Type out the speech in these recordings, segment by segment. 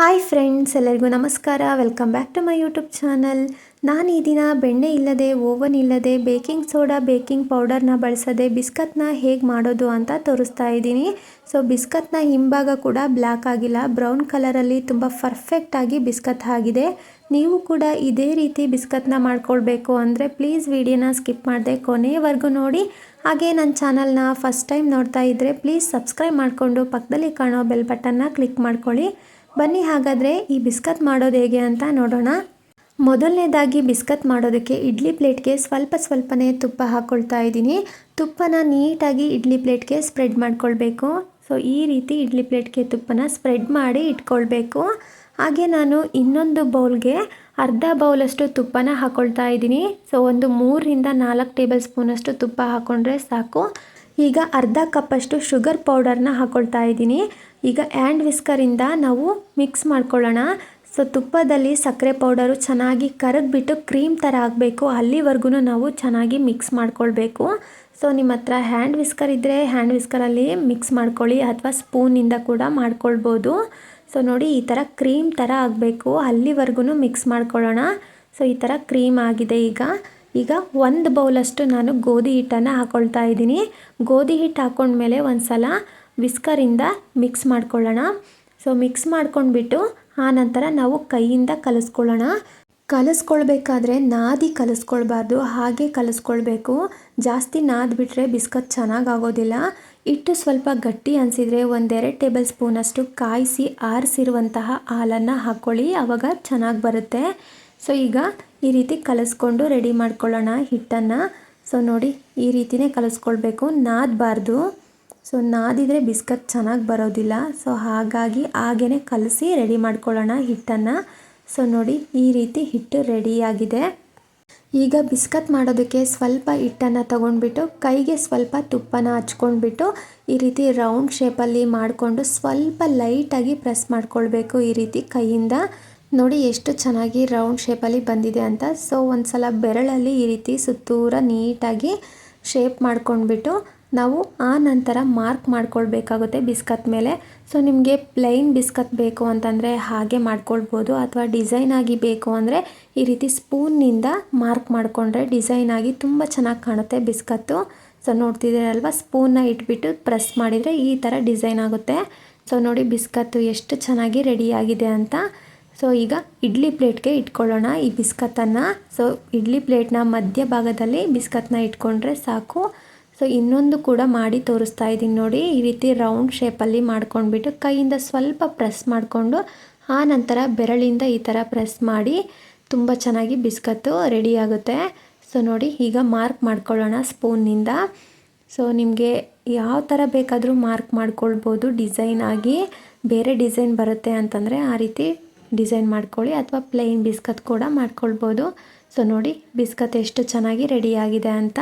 Hi friends ಎಲ್ಲರಿಗೂ ನಮಸ್ಕಾರ. Welcome back to my YouTube channel ನಾನು ಈ ದಿನ ಬೆಣ್ಣೆ ಇಲ್ಲದೆ, ಓವನ್ ಇಲ್ಲದೆ ಬೇಕಿಂಗ್ ಸೋಡಾ ಬೇಕಿಂಗ್ ಪೌಡರ್ನ ಬಳಸದೆ ಬಿಸ್ಕತ್ನ ಹೇಗೆ ಮಾಡೋದು ಅಂತ ತೋರಿಸ್ತಾ ಇದ್ದೀನಿ. ಸೊ ಬಿಸ್ಕತ್ನ ಹಿಂಭಾಗ ಕೂಡ ಬ್ಲ್ಯಾಕ್ ಆಗಿಲ್ಲ. ಬ್ರೌನ್ ಕಲರಲ್ಲಿ ತುಂಬ ಪರ್ಫೆಕ್ಟಾಗಿ ಬಿಸ್ಕತ್ ಆಗಿದೆ. ನೀವು ಕೂಡ ಇದೇ ರೀತಿ ಬಿಸ್ಕತ್ನ ಮಾಡ್ಕೊಳ್ಬೇಕು ಅಂದರೆ ಪ್ಲೀಸ್ ವಿಡಿಯೋನ ಸ್ಕಿಪ್ ಮಾಡದೆ ಕೊನೆಯವರೆಗೂ ನೋಡಿ. ಹಾಗೆ ನನ್ನ ಚಾನಲ್ನ ಫಸ್ಟ್ ಟೈಮ್ ನೋಡ್ತಾ ಇದ್ದರೆ ಪ್ಲೀಸ್ ಸಬ್ಸ್ಕ್ರೈಬ್ ಮಾಡಿಕೊಂಡು ಪಕ್ಕದಲ್ಲಿ ಕಾಣೋ ಬೆಲ್ ಬಟನ್ನ ಕ್ಲಿಕ್ ಮಾಡ್ಕೊಳ್ಳಿ. ಬನ್ನಿ, ಹಾಗಾದರೆ ಈ ಬಿಸ್ಕತ್ ಮಾಡೋದು ಹೇಗೆ ಅಂತ ನೋಡೋಣ. ಮೊದಲನೇದಾಗಿ ಬಿಸ್ಕತ್ ಮಾಡೋದಕ್ಕೆ ಇಡ್ಲಿ ಪ್ಲೇಟ್ಗೆ ಸ್ವಲ್ಪ ಸ್ವಲ್ಪನೇ ತುಪ್ಪ ಹಾಕ್ಕೊಳ್ತಾ ಇದ್ದೀನಿ. ತುಪ್ಪನ ನೀಟಾಗಿ ಇಡ್ಲಿ ಪ್ಲೇಟ್ಗೆ ಸ್ಪ್ರೆಡ್ ಮಾಡ್ಕೊಳ್ಬೇಕು. ಸೊ, ಈ ರೀತಿ ಇಡ್ಲಿ ಪ್ಲೇಟ್ಗೆ ತುಪ್ಪನ ಸ್ಪ್ರೆಡ್ ಮಾಡಿ ಇಟ್ಕೊಳ್ಬೇಕು. ಹಾಗೆ ನಾನು ಇನ್ನೊಂದು ಬೌಲ್ಗೆ ಅರ್ಧ ಬೌಲಷ್ಟು ತುಪ್ಪನ ಹಾಕ್ಕೊಳ್ತಾ ಇದ್ದೀನಿ. ಸೊ, ಒಂದು ಮೂರರಿಂದ ನಾಲ್ಕು ಟೇಬಲ್ ಸ್ಪೂನಷ್ಟು ತುಪ್ಪ ಹಾಕ್ಕೊಂಡ್ರೆ ಸಾಕು. ಈಗ ಅರ್ಧ ಕಪ್ಪಷ್ಟು ಶುಗರ್ ಪೌಡರ್ನ ಹಾಕ್ಕೊಳ್ತಾ ಇದ್ದೀನಿ. ಈಗ ಆ್ಯಂಡ್ ವಿಸ್ಕರಿಂದ ನಾವು ಮಿಕ್ಸ್ ಮಾಡ್ಕೊಳ್ಳೋಣ. ಸೊ, ತುಪ್ಪದಲ್ಲಿ ಸಕ್ಕರೆ ಪೌಡರು ಚೆನ್ನಾಗಿ ಕರಗಿಬಿಟ್ಟು ಕ್ರೀಮ್ ಥರ ಆಗಬೇಕು. ಅಲ್ಲಿವರೆಗೂ ನಾವು ಚೆನ್ನಾಗಿ ಮಿಕ್ಸ್ ಮಾಡ್ಕೊಳ್ಬೇಕು. ಸೊ, ನಿಮ್ಮ ಹತ್ರ ಹ್ಯಾಂಡ್ ವಿಸ್ಕರ್ ಇದ್ದರೆ ಹ್ಯಾಂಡ್ ವಿಸ್ಕರಲ್ಲಿ ಮಿಕ್ಸ್ ಮಾಡ್ಕೊಳ್ಳಿ ಅಥವಾ ಸ್ಪೂನಿಂದ ಕೂಡ ಮಾಡ್ಕೊಳ್ಬೋದು. ಸೊ, ನೋಡಿ, ಈ ಥರ ಕ್ರೀಮ್ ಥರ ಆಗಬೇಕು. ಅಲ್ಲಿವರೆಗೂ ಮಿಕ್ಸ್ ಮಾಡ್ಕೊಳ್ಳೋಣ. ಸೊ, ಈ ಥರ ಕ್ರೀಮ್ ಆಗಿದೆ ಈಗ. ಈಗ ಒಂದು ಬೌಲಷ್ಟು ನಾನು ಗೋಧಿ ಹಿಟ್ಟನ್ನು ಹಾಕ್ಕೊಳ್ತಾ ಇದ್ದೀನಿ. ಗೋಧಿ ಹಿಟ್ಟು ಹಾಕ್ಕೊಂಡ್ಮೇಲೆ ಒಂದು ಸಲ ವಿಸ್ಕರಿಂದ ಮಿಕ್ಸ್ ಮಾಡ್ಕೊಳ್ಳೋಣ. ಸೊ ಮಿಕ್ಸ್ ಮಾಡ್ಕೊಂಡ್ಬಿಟ್ಟು ಆನಂತರ ನಾವು ಕೈಯಿಂದ ಕಲಿಸ್ಕೊಳ್ಳೋಣ. ಕಲಿಸ್ಕೊಳ್ಬೇಕಾದ್ರೆ ನಾದಿ ಕಲಸ್ಕೊಳ್ಬಾರ್ದು, ಹಾಗೆ ಕಲಸ್ಕೊಳ್ಬೇಕು. ಜಾಸ್ತಿ ನಾದ್ಬಿಟ್ರೆ ಬಿಸ್ಕತ್ ಚೆನ್ನಾಗಾಗೋದಿಲ್ಲ. ಹಿಟ್ಟು ಸ್ವಲ್ಪ ಗಟ್ಟಿ ಅನಿಸಿದರೆ ಒಂದೆರಡು ಟೇಬಲ್ ಸ್ಪೂನಷ್ಟು ಕಾಯಿಸಿ ಆರಿಸಿರುವಂತಹ ಹಾಲನ್ನು ಹಾಕ್ಕೊಳ್ಳಿ ಆವಾಗ ಚೆನ್ನಾಗಿ ಬರುತ್ತೆ. ಸೊ ಈಗ ಈ ರೀತಿ ಕಲಸ್ಕೊಂಡು ರೆಡಿ ಮಾಡ್ಕೊಳ್ಳೋಣ ಹಿಟ್ಟನ್ನು. ಸೊ ನೋಡಿ ಈ ರೀತಿನೇ ಕಲಸ್ಕೊಳ್ಬೇಕು, ನಾದಬಾರ್ದು. ಸೊ ನಾದಿದರೆ ಬಿಸ್ಕತ್ ಚೆನ್ನಾಗಿ ಬರೋದಿಲ್ಲ. ಸೊ ಹಾಗಾಗಿ ಹಾಗೇ ಕಲಸಿ ರೆಡಿ ಮಾಡ್ಕೊಳ್ಳೋಣ ಹಿಟ್ಟನ್ನು. ಸೊ ನೋಡಿ ಈ ರೀತಿ ಹಿಟ್ಟು ರೆಡಿಯಾಗಿದೆ ಈಗ ಬಿಸ್ಕತ್ ಮಾಡೋದಕ್ಕೆ ಸ್ವಲ್ಪ ಹಿಟ್ಟನ್ನು ತಗೊಂಡ್ಬಿಟ್ಟು ಕೈಗೆ ಸ್ವಲ್ಪ ತುಪ್ಪನ ಹಚ್ಕೊಂಡ್ಬಿಟ್ಟು ಈ ರೀತಿ ರೌಂಡ್ ಶೇಪಲ್ಲಿ ಮಾಡಿಕೊಂಡು ಸ್ವಲ್ಪ ಲೈಟಾಗಿ ಪ್ರೆಸ್ ಮಾಡ್ಕೊಳ್ಬೇಕು ಈ ರೀತಿ ಕೈಯಿಂದ. ನೋಡಿ ಎಷ್ಟು ಚೆನ್ನಾಗಿ ರೌಂಡ್ ಶೇಪಲ್ಲಿ ಬಂದಿದೆ ಅಂತ. ಸೊ ಒಂದು ಸಲ ಬೆರಳಲ್ಲಿ ಈ ರೀತಿ ಸುತ್ತೂರ ನೀಟಾಗಿ ಶೇಪ್ ಮಾಡ್ಕೊಂಡ್ಬಿಟ್ಟು ನಾವು ಆ ನಂತರ ಮಾರ್ಕ್ ಮಾಡ್ಕೊಳ್ಬೇಕಾಗುತ್ತೆ ಬಿಸ್ಕತ್ ಮೇಲೆ. ಸೊ ನಿಮಗೆ ಪ್ಲೈನ್ ಬಿಸ್ಕತ್ ಬೇಕು ಅಂತಂದರೆ ಹಾಗೆ ಮಾಡ್ಕೊಳ್ಬೋದು ಅಥವಾ ಡಿಸೈನ್ ಆಗಿ ಬೇಕು ಅಂದರೆ ಈ ರೀತಿ ಸ್ಪೂನ್ನಿಂದ ಮಾರ್ಕ್ ಮಾಡಿಕೊಂಡ್ರೆ ಡಿಸೈನ್ ಆಗಿ ತುಂಬ ಚೆನ್ನಾಗಿ ಕಾಣುತ್ತೆ ಬಿಸ್ಕತ್ತು. ಸೊ ನೋಡ್ತಿದ್ದೀರಲ್ವ ಸ್ಪೂನ್ನ ಇಟ್ಬಿಟ್ಟು ಪ್ರೆಸ್ ಮಾಡಿದರೆ ಈ ಥರ ಡಿಸೈನ್ ಆಗುತ್ತೆ. ಸೊ ನೋಡಿ ಬಿಸ್ಕತ್ತು ಎಷ್ಟು ಚೆನ್ನಾಗಿ ರೆಡಿಯಾಗಿದೆ ಅಂತ. ಸೊ ಈಗ ಇಡ್ಲಿ ಪ್ಲೇಟ್ಗೆ ಇಟ್ಕೊಳ್ಳೋಣ ಈ ಬಿಸ್ಕತ್ತನ್ನು. ಸೊ ಇಡ್ಲಿ ಪ್ಲೇಟ್ನ ಮಧ್ಯ ಭಾಗದಲ್ಲಿ ಬಿಸ್ಕತ್ನ ಇಟ್ಕೊಂಡ್ರೆ ಸಾಕು. ಸೊ ಇನ್ನೊಂದು ಕೂಡ ಮಾಡಿ ತೋರಿಸ್ತಾ ಇದ್ದೀನಿ ನೋಡಿ. ಈ ರೀತಿ ರೌಂಡ್ ಶೇಪಲ್ಲಿ ಮಾಡ್ಕೊಂಡ್ಬಿಟ್ಟು ಕೈಯಿಂದ ಸ್ವಲ್ಪ ಪ್ರೆಸ್ ಮಾಡಿಕೊಂಡು, ಆ ನಂತರ ಬೆರಳಿಂದ ಈ ಥರ ಪ್ರೆಸ್ ಮಾಡಿ, ತುಂಬ ಚೆನ್ನಾಗಿ ಬಿಸ್ಕತ್ತು ರೆಡಿ ಆಗುತ್ತೆ. ಸೊ ನೋಡಿ, ಈಗ ಮಾರ್ಕ್ ಮಾಡ್ಕೊಳ್ಳೋಣ ಸ್ಪೂನ್ನಿಂದ ಸೊ ನಿಮಗೆ ಯಾವ ಥರ ಬೇಕಾದರೂ ಮಾರ್ಕ್ ಮಾಡ್ಕೊಳ್ಬೋದು ಡಿಸೈನ್ ಆಗಿ. ಬೇರೆ ಡಿಸೈನ್ ಬರುತ್ತೆ ಅಂತಂದರೆ ಆ ರೀತಿ ಡಿಸೈನ್ ಮಾಡ್ಕೊಳ್ಳಿ ಅಥವಾ ಪ್ಲೇನ್ ಬಿಸ್ಕತ್ ಕೂಡ ಮಾಡ್ಕೊಳ್ಬೋದು. ಸೊ ನೋಡಿ, ಬಿಸ್ಕತ್ ಎಷ್ಟು ಚೆನ್ನಾಗಿ ರೆಡಿಯಾಗಿದೆ ಅಂತ.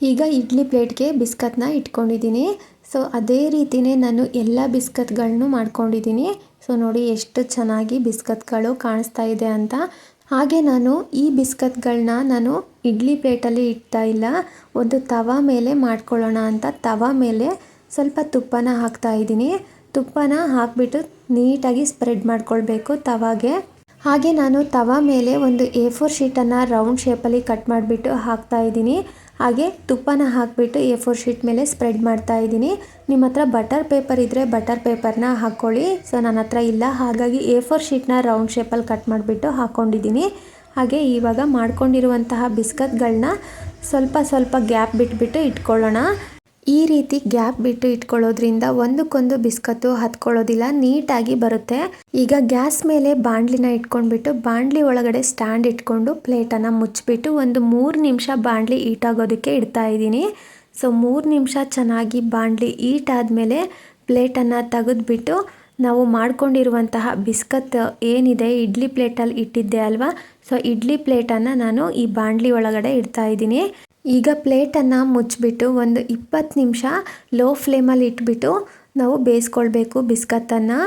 ಈಗ ಇಡ್ಲಿ ಪ್ಲೇಟ್ಗೆ ಬಿಸ್ಕತ್ನ ಇಟ್ಕೊಂಡಿದ್ದೀನಿ. ಸೊ, ಅದೇ ರೀತಿಯೇ ನಾನು ಎಲ್ಲ ಬಿಸ್ಕತ್ಗಳನ್ನೂ ಮಾಡ್ಕೊಂಡಿದ್ದೀನಿ. ಸೊ, ನೋಡಿ ಎಷ್ಟು ಚೆನ್ನಾಗಿ ಬಿಸ್ಕತ್ಗಳು ಕಾಣಿಸ್ತಾ ಇದೆ ಅಂತ. ಹಾಗೆ ನಾನು ಈ ಬಿಸ್ಕತ್ಗಳನ್ನ ನಾನು ಇಡ್ಲಿ ಪ್ಲೇಟಲ್ಲಿ ಇಡ್ತಾ ಇಲ್ಲ. ಒಂದು ತವ ಮೇಲೆ ಮಾಡ್ಕೊಳ್ಳೋಣ ಅಂತ ತವ ಮೇಲೆ ಸ್ವಲ್ಪ ತುಪ್ಪನ ಹಾಕ್ತಾ ಇದ್ದೀನಿ. ತುಪ್ಪನ ಹಾಕಿಬಿಟ್ಟು ನೀಟಾಗಿ ಸ್ಪ್ರೆಡ್ ಮಾಡ್ಕೊಳ್ಬೇಕು ತವಾಗೆ. ಹಾಗೆ ನಾನು ತವ ಮೇಲೆ ಒಂದು ಎ ಫೋರ್ ಶೀಟನ್ನು ರೌಂಡ್ ಶೇಪಲ್ಲಿ ಕಟ್ ಮಾಡಿಬಿಟ್ಟು ಹಾಕ್ತಾ ಇದ್ದೀನಿ. ಹಾಗೆ ತುಪ್ಪನ ಹಾಕಿಬಿಟ್ಟು ಎ ಫೋರ್ ಶೀಟ್ ಮೇಲೆ ಸ್ಪ್ರೆಡ್ ಮಾಡ್ತಾ ಇದ್ದೀನಿ. ನಿಮ್ಮ ಹತ್ರ ಬಟರ್ ಪೇಪರ್ ಇದ್ದರೆ ಬಟರ್ ಪೇಪರ್ನ ಹಾಕ್ಕೊಳ್ಳಿ ಸೊ ನನ್ನ ಹತ್ರ ಇಲ್ಲ. ಹಾಗಾಗಿ ಎ ಫೋರ್ ಶೀಟ್ನ ರೌಂಡ್ ಶೇಪಲ್ಲಿ ಕಟ್ ಮಾಡಿಬಿಟ್ಟು ಹಾಕ್ಕೊಂಡಿದ್ದೀನಿ ಹಾಗೆ ಇವಾಗ ಮಾಡ್ಕೊಂಡಿರುವಂತಹ ಬಿಸ್ಕತ್ಗಳನ್ನ ಸ್ವಲ್ಪ ಸ್ವಲ್ಪ ಗ್ಯಾಪ್ ಬಿಟ್ಬಿಟ್ಟು ಇಟ್ಕೊಳ್ಳೋಣ. ಈ ರೀತಿ ಗ್ಯಾಪ್ ಬಿಟ್ಟು ಇಟ್ಕೊಳ್ಳೋದ್ರಿಂದ ಒಂದಕ್ಕೊಂದು ಬಿಸ್ಕತ್ತು ಹತ್ಕೊಳ್ಳೋದಿಲ್ಲ, ನೀಟಾಗಿ ಬರುತ್ತೆ. ಈಗ ಗ್ಯಾಸ್ ಮೇಲೆ ಬಾಂಡ್ಲಿನ ಇಟ್ಕೊಂಡ್ಬಿಟ್ಟು ಬಾಂಡ್ಲಿ ಒಳಗಡೆ ಸ್ಟ್ಯಾಂಡ್ ಇಟ್ಕೊಂಡು ಪ್ಲೇಟನ್ನು ಮುಚ್ಚಿಬಿಟ್ಟು ಒಂದು ಮೂರು ನಿಮಿಷ ಬಾಣಲಿ ಈಟಾಗೋದಕ್ಕೆ ಇಡ್ತಾ ಇದ್ದೀನಿ. ಸೊ, ಮೂರು ನಿಮಿಷ ಚೆನ್ನಾಗಿ ಬಾಂಡ್ಲಿ ಈಟ್ ಆದಮೇಲೆ ಪ್ಲೇಟನ್ನು ತೆಗೆದುಬಿಟ್ಟು ನಾವು ಮಾಡ್ಕೊಂಡಿರುವಂತಹ ಬಿಸ್ಕತ್ ಏನಿದೆ, ಇಡ್ಲಿ ಪ್ಲೇಟಲ್ಲಿ ಇಟ್ಟಿದ್ದೆ ಅಲ್ವಾ? ಸೊ, ಇಡ್ಲಿ ಪ್ಲೇಟನ್ನು ನಾನು ಈ ಬಾಂಡ್ಲಿ ಒಳಗಡೆ ಇಡ್ತಾ ಇದ್ದೀನಿ. ಈಗ ಪ್ಲೇಟನ್ನು ಮುಚ್ಚಿಬಿಟ್ಟು ಒಂದು ಇಪ್ಪತ್ತು ನಿಮಿಷ ಲೋ ಫ್ಲೇಮಲ್ಲಿ ಇಟ್ಬಿಟ್ಟು ನಾವು ಬೇಯಿಸ್ಕೊಳ್ಬೇಕು ಬಿಸ್ಕತ್ತನ್ನು.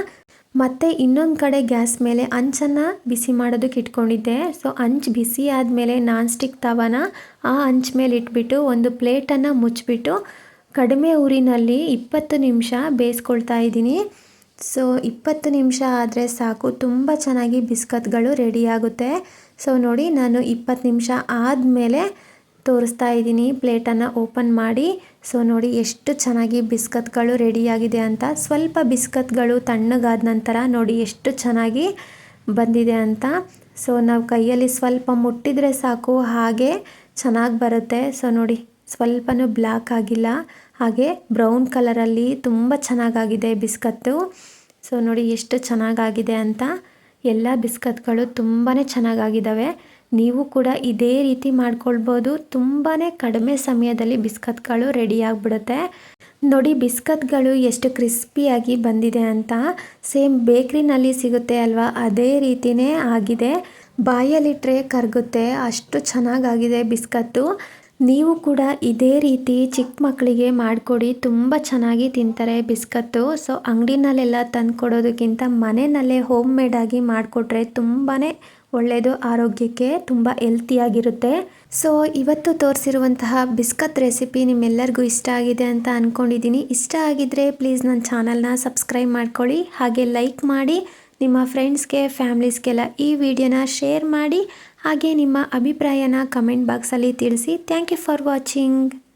ಮತ್ತು ಇನ್ನೊಂದು ಕಡೆ ಗ್ಯಾಸ್ ಮೇಲೆ ಅಂಚನ್ನು ಬಿಸಿ ಮಾಡೋದಕ್ಕೆ ಇಟ್ಕೊಂಡಿದ್ದೆ. ಸೊ, ಅಂಚು ಬಿಸಿ ಆದಮೇಲೆ ನಾನ್ ಸ್ಟಿಕ್ ತವನ ಆ ಅಂಚ್ ಮೇಲೆ ಇಟ್ಬಿಟ್ಟು ಒಂದು ಪ್ಲೇಟನ್ನು ಮುಚ್ಚಿಬಿಟ್ಟು ಕಡಿಮೆ ಊರಿನಲ್ಲಿ ಇಪ್ಪತ್ತು ನಿಮಿಷ ಬೇಯಿಸ್ಕೊಳ್ತಾ ಇದ್ದೀನಿ. ಸೊ, ಇಪ್ಪತ್ತು ನಿಮಿಷ ಆದರೆ ಸಾಕು. ತುಂಬ ಚೆನ್ನಾಗಿ ಬಿಸ್ಕತ್ಗಳು ರೆಡಿಯಾಗುತ್ತೆ ಸೊ, ನೋಡಿ, ನಾನು ಇಪ್ಪತ್ತು ನಿಮಿಷ ಆದಮೇಲೆ ತೋರಿಸ್ತಾ ಇದ್ದೀನಿ. ಪ್ಲೇಟನ್ನು ಓಪನ್ ಮಾಡಿ. ಸೊ, ನೋಡಿ ಎಷ್ಟು ಚೆನ್ನಾಗಿ ಬಿಸ್ಕತ್ಗಳು ರೆಡಿಯಾಗಿದೆ ಅಂತ. ಸ್ವಲ್ಪ ಬಿಸ್ಕತ್ಗಳು ತಣ್ಣಗಾದ ನಂತರ ನೋಡಿ ಎಷ್ಟು ಚೆನ್ನಾಗಿ ಬಂದಿದೆ ಅಂತ. ಸೊ, ನಾವು ಕೈಯಲ್ಲಿ ಸ್ವಲ್ಪ ಮುಟ್ಟಿದರೆ ಸಾಕು. ಹಾಗೆ ಚೆನ್ನಾಗಿ ಬರುತ್ತೆ. ಸೊ, ನೋಡಿ ಸ್ವಲ್ಪನೂ ಬ್ಲ್ಯಾಕ್ ಆಗಿಲ್ಲ. ಹಾಗೆ ಬ್ರೌನ್ ಕಲರಲ್ಲಿ ತುಂಬ ಚೆನ್ನಾಗಾಗಿದೆ ಬಿಸ್ಕತ್ತು. ಸೊ, ನೋಡಿ ಎಷ್ಟು ಚೆನ್ನಾಗಾಗಿದೆ ಅಂತ. ಎಲ್ಲ ಬಿಸ್ಕತ್ಗಳು ತುಂಬಾ ಚೆನ್ನಾಗಾಗಿದ್ದಾವೆ. ನೀವು ಕೂಡ ಇದೇ ರೀತಿ ಮಾಡ್ಕೊಳ್ಬೋದು. ತುಂಬಾ ಕಡಿಮೆ ಸಮಯದಲ್ಲಿ ಬಿಸ್ಕತ್ಗಳು ರೆಡಿ ಆಗಿಬಿಡುತ್ತೆ. ನೋಡಿ, ಬಿಸ್ಕತ್ಗಳು ಎಷ್ಟು ಕ್ರಿಸ್ಪಿಯಾಗಿ ಬಂದಿದೆ ಅಂತ. ಸೇಮ್ ಬೇಕ್ರಿನಲ್ಲಿ ಸಿಗುತ್ತೆ ಅಲ್ವಾ? ಅದೇ ರೀತಿಯೇ ಆಗಿದೆ. ಬಾಯಲ್ಲಿಟ್ಟರೆ ಕರಗುತ್ತೆ. ಅಷ್ಟು ಚೆನ್ನಾಗಾಗಿದೆ ಬಿಸ್ಕತ್ತು. ನೀವು ಕೂಡ ಇದೇ ರೀತಿ ಚಿಕ್ಕ ಮಕ್ಕಳಿಗೆ ಮಾಡಿಕೊಡಿ. ತುಂಬ ಚೆನ್ನಾಗಿ ತಿಂತಾರೆ ಬಿಸ್ಕತ್ತು. ಸೊ, ಅಂಗಡಿನಲ್ಲೆಲ್ಲ ತಂದು ಕೊಡೋದಕ್ಕಿಂತ ಮನೆಯಲ್ಲೇ ಹೋಮ್ ಮೇಡಾಗಿ ಮಾಡಿಕೊಟ್ರೆ ತುಂಬಾ ಒಳ್ಳೆಯದು ಆರೋಗ್ಯಕ್ಕೆ ತುಂಬ ಹೆಲ್ತಿಯಾಗಿರುತ್ತೆ ಸೊ, ಇವತ್ತು ತೋರಿಸಿರುವಂತಹ ಬಿಸ್ಕತ್ ರೆಸಿಪಿ ನಿಮ್ಮೆಲ್ಲರಿಗೂ ಇಷ್ಟ ಆಗಿದೆ ಅಂತ ಅಂದ್ಕೊಂಡಿದ್ದೀನಿ ಇಷ್ಟ ಆಗಿದ್ದರೆ ಪ್ಲೀಸ್ ನನ್ನ ಚಾನಲ್ನ ಸಬ್ಸ್ಕ್ರೈಬ್ ಮಾಡ್ಕೊಳ್ಳಿ. ಹಾಗೆ ಲೈಕ್ ಮಾಡಿ, ನಿಮ್ಮ ಫ್ರೆಂಡ್ಸ್ಗೆ ಫ್ಯಾಮ್ಲೀಸ್ಗೆಲ್ಲ ಈ ವಿಡಿಯೋನ ಶೇರ್ ಮಾಡಿ. ಹಾಗೆ ನಿಮ್ಮ ಅಭಿಪ್ರಾಯನ ಕಮೆಂಟ್ ಬಾಕ್ಸಲ್ಲಿ ತಿಳಿಸಿ. Thank you for watching